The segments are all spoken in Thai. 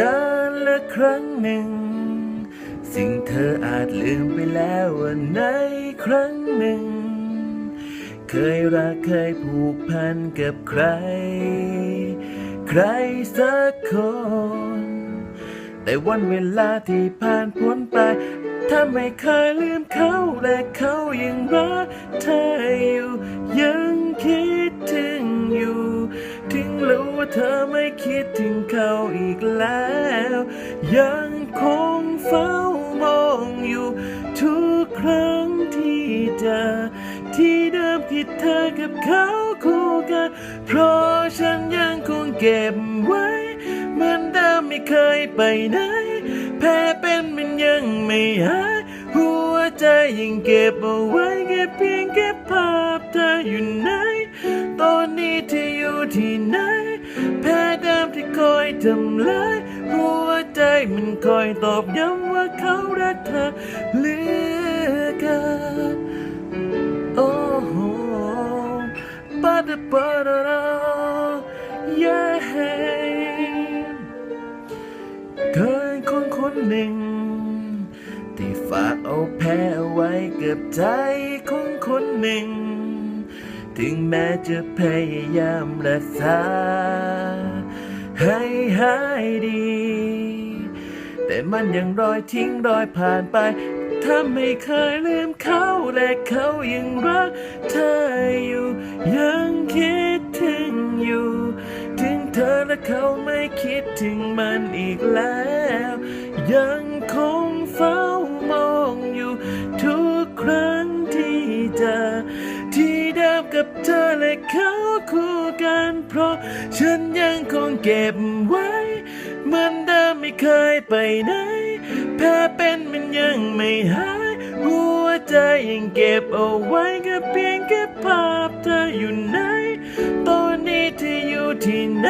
การละครั้งหนึ่ง สิ่งเธออาจลืมไปแล้วว่าในครั้งหนึ่ง เคยรักเคยผูกพันกับใคร ใครสักคน แต่วันเวลาที่ผ่านพ้นไปถ้าไม่เคยลืมเขาและเขายังรักเธออยู่ยัง ธอไม่คิดถึงเขาอีกแล้ว ยังคงเฝ้ามองอยู่ทุกครั้งที่เจอที่เดิมคิดเธอกับเขาคู่กัน เพราะฉันยังคงเก็บไว้เหมือนเดิมไม่เคยไปไหนแพ้เป็นมันยังไม่หายหัวใจยังเก็บเอาไว้แค่เพียงแค่ภาพเธออยู่ ที่คอยทำลายหัวใจมันคอยตอบย้ำว่าเขารักเธอเหลือเกินโอ้โหปาดปาดาดาเย้เคยคนคนหนึ่ง ที่ฝากเอาแพ้เอาไว้กับใจของคนหนึ่ง ถึงแม้จะพยายามรักษา ให้หายดี แต่มันยังรอยทิ้งรอยผ่านไปถ้าไม่เคยลืมเขาและเขายังรักเธออยู่ ยังคิดถึงอยู่ ถึงเธอและเขาไม่คิดถึงมันอีกแล้ว ยังคงเฝ้ามองอยู่ ทุกครั้งที่เจอที่เดิมกับเธอ เขาคู่กัน เพราะฉันยังคงเก็บไว้เหมือนเดิมไม่เคยไปไหนแพ้เป็นมันยังไม่หาย หัวใจยังเก็บเอาไว้แค่เพียงแค่ภาพเธออยู่ไหน ตอนนี้เธออยู่ที่ไหน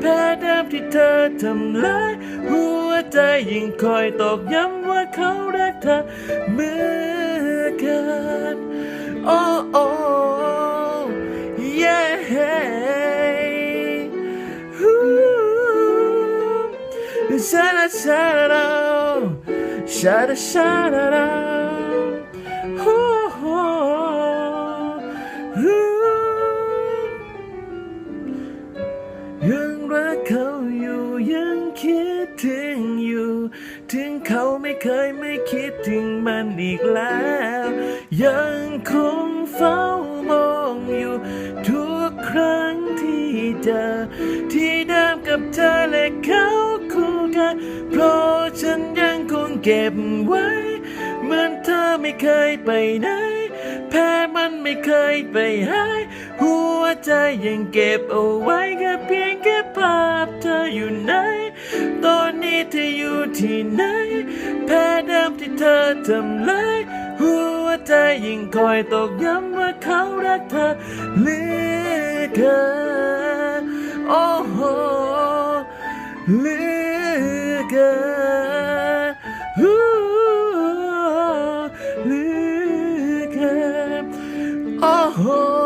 แพ้เดิมที่เธอทำลายหัวใจยังคอยตอกย้ำว่าเขารักเธอเมื่อกัน Sha da sha da da, sha da sha da da, Ooh, ooh, ooh. ยังรักเขาอยู่ยังคิดถึงอยู่ ถึงเขาไม่เคยไม่คิดถึงมันอีกแล้ว ยังคงเฝ้ามองอยู่ ทุกครั้งที่เจอที่เดิมกับเธอและเขา เพราะฉันยังคงเก็บไว้ เหมือนเธอไม่เคยไปไหน แพ้มันไม่เคยไปหาย หัวใจยังเก็บเอาไว้แค่เพียงแค่ภาพเธออยู่ไหน ตอนนี้เธออยู่ที่ไหน แพ้เดิมที่เธอทำลายหัวใจยังคอยตกย้ำว่าเขารักเธอเหลือเกินโอ้โห เหลือ